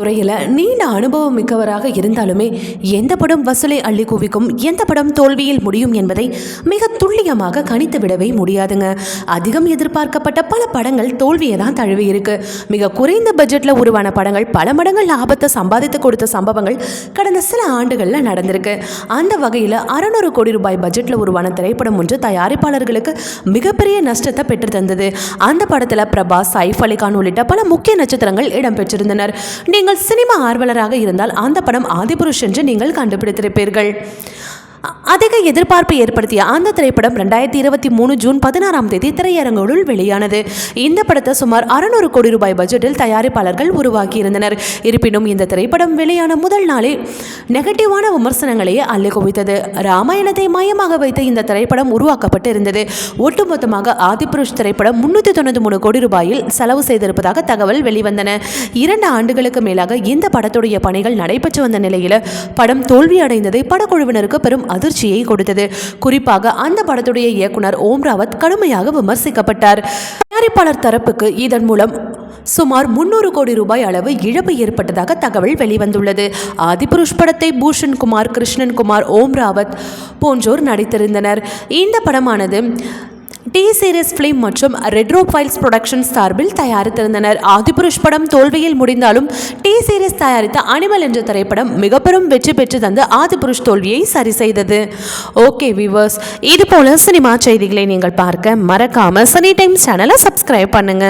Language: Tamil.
துறையில் நீண்ட அனுபவம் மிக்கவராக இருந்தாலுமே எந்த படம் வசூலை அள்ளி குவிக்கும் எந்த படம் தோல்வியில் முடியும் என்பதை மிக துல்லியமாக கணித்து விடவே முடியாதுங்க. அதிகம் எதிர்பார்க்கப்பட்ட பல படங்கள் தோல்வியை தான் தழுவி இருக்கு மிக குறைந்த பட்ஜெட்டில் உருவான படங்கள் பல மடங்கள் லாபத்தை சம்பாதித்து கொடுத்த சம்பவங்கள் கடந்த சில ஆண்டுகளில் நடந்திருக்கு. அந்த வகையில் அறநூறு கோடி ரூபாய் பட்ஜெட்டில் உருவான திரைப்படம் ஒன்று தயாரிப்பாளர்களுக்கு மிகப்பெரிய நஷ்டத்தை பெற்று தந்தது. அந்த படத்தில் பிரபாஸ் சைஃப் அலிகான் உள்ளிட்ட பல முக்கிய நட்சத்திரங்கள் இடம்பெற்றிருந்தனர். நீங்கள் சினிமா ஆர்வலராக இருந்தால் அந்த படம் ஆதிபுருஷ் என்று நீங்கள் கண்டுபிடித்திருப்பீர்கள். அதிக எதிர்பார்ப்பை ஏற்படுத்திய அந்த திரைப்படம் ரெண்டாயிரத்தி இருபத்தி மூணு ஜூன் பதினாறாம் தேதி திரையரங்குகளுள் வெளியானது. இந்த படத்தை சுமார் அறுநூறு கோடி ரூபாய் பட்ஜெட்டில் தயாரிப்பாளர்கள் உருவாக்கியிருந்தனர். இருப்பினும் இந்த திரைப்படம் வெளியான முதல் நாளே நெகட்டிவான விமர்சனங்களையே அள்ளி குவித்தது. ராமாயணத்தை மையமாக வைத்து இந்த திரைப்படம் உருவாக்கப்பட்டு இருந்தது ஒட்டுமொத்தமாக ஆதிபுருஷ் திரைப்படம் முன்னூற்றி தொண்ணூற்றி மூணு கோடி ரூபாயில் செலவு செய்திருப்பதாக தகவல் வெளிவந்தன. இரண்டு ஆண்டுகளுக்கு மேலாக இந்த படத்துடைய பணிகள் நடைபெற்று வந்த நிலையில் படம் தோல்வியடைந்ததை படக்குழுவினருக்கு பெரும் அதிர்ச்சி அதிர்ச்சியை கொடுத்தது. குறிப்பாக அந்த படத்துடைய இயக்குனர் ஓம் ராவத் கடுமையாக விமர்சிக்கப்பட்டார். தயாரிப்பாளர் தரப்புக்கு இதன் மூலம் சுமார் முன்னூறு கோடி ரூபாய் அளவு இழப்பு ஏற்பட்டதாக தகவல் வெளிவந்துள்ளது. ஆதிபுருஷ் படத்தை பூஷன் குமார் கிருஷ்ணன் குமார் ஓம் ராவத் போன்றோர் நடித்திருந்தனர். இந்த படமானது டி சீரிஸ் ஃபிலிம் மற்றும் ரெட்ரோ ஃபைல்ஸ் ப்ரொடக்ஷன்ஸ் சார்பில் தயாரித்திருந்தனர். ஆதிபுருஷ் படம் தோல்வியில் முடிந்தாலும் டி சீரிஸ் தயாரித்த அனிமல் என்ற திரைப்படம் மிக பெரும் வெற்றி பெற்று தந்து ஆதிபுருஷ் தோல்வியை சரி செய்தது. ஓகே வியூவர்ஸ் இது போல சினிமா செய்திகளை நீங்கள் பார்க்க மறக்காம சனி டைம் சேனலை சப்ஸ்கிரைப் பண்ணுங்க.